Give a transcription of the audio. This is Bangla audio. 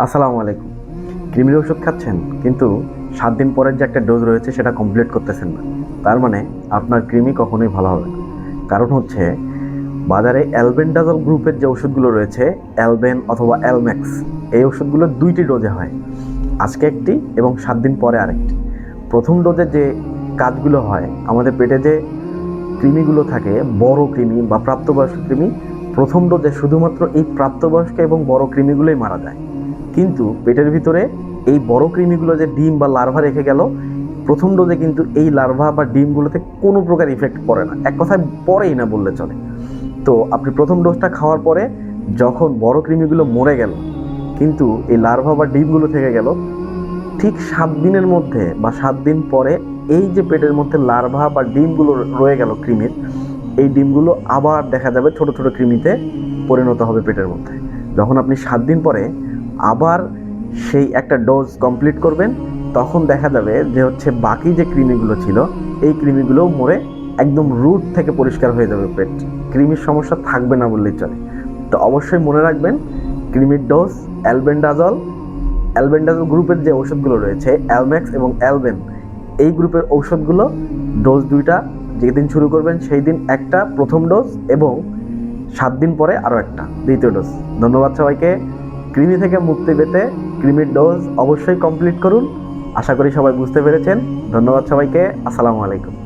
আসসালামু আলাইকুম। কৃমির ওষুধ খাচ্ছেন, কিন্তু সাত দিন পরের যে একটা ডোজ রয়েছে সেটা কমপ্লিট করতেছেন না। তার মানে আপনার কৃমি কখনোই ভালো হবে না। কারণ হচ্ছে, বাজারে অ্যালবেন্ডাজল গ্রুপের যে ওষুধগুলো রয়েছে অ্যালবেন অথবা অ্যালম্যাক্স এই ওষুধগুলো দুইটি ডোজে হয়। আজকে একটি এবং সাত দিন পরে আরেকটি। প্রথম ডোজে যে কাজগুলো হয়, আমাদের পেটে যে কৃমিগুলো থাকে, বড় কৃমি বা প্রাপ্তবয়স্ক কৃমি, প্রথম ডোজে শুধুমাত্র এই প্রাপ্তবয়স্ক এবং বড় কৃমিগুলোই মারা যায়। কিন্তু পেটের ভিতরে এই বড় কৃমিগুলো যে ডিম বা লার্ভা রেখে গেল, প্রথম ডোজে কিন্তু এই লার্ভা বা ডিমগুলোতে কোনো প্রকার ইফেক্ট পড়ে না। এক কথায় পড়েই না বললে চলে। তো আপনি প্রথম ডোজটা খাওয়ার পরে যখন বড় কৃমিগুলো মরে গেল, কিন্তু এই লার্ভা বা ডিমগুলো থেকে গেল, ঠিক সাত দিনের মধ্যে বা সাত দিন পরে এই যে পেটের মধ্যে লার্ভা বা ডিমগুলো রয়ে গেল কৃমির, এই ডিমগুলো আবার দেখা যাবে ছোট ছোট কৃমিতে পরিণত হবে পেটের মধ্যে। যখন আপনি সাত দিন পরে আবার সেই একটা ডোজ কমপ্লিট করবেন, তখন দেখা যাবে যে হচ্ছে বাকি যে কৃমিগুলো ছিল, এই কৃমিগুলো মরে একদম রুট থেকে পরিষ্কার হয়ে যাবে পেট। কৃমির সমস্যা থাকবে না বললেই চলে। তো অবশ্যই মনে রাখবেন, কৃমির ডোজ অ্যালবেন্ডাজল অ্যালবেন্ডাজল গ্রুপের যে ওষুধগুলো রয়েছে অ্যালম্যাক্স এবং অ্যালবেন এই গ্রুপের ঔষধগুলো ডোজ দুইটা, যেদিন শুরু করবেন সেই দিন একটা প্রথম ডোজ এবং সাত দিন পরে আরও একটা, দ্বিতীয় ডোজ ধন্যবাদ সবাইকে। কৃমি থেকে মুক্তি পেতে কৃমির ডোজ অবশ্যই কমপ্লিট করুন। আশা করি সবাই বুঝতে পেরেছেন। ধন্যবাদ সবাইকে। আসসালামু আলাইকুম।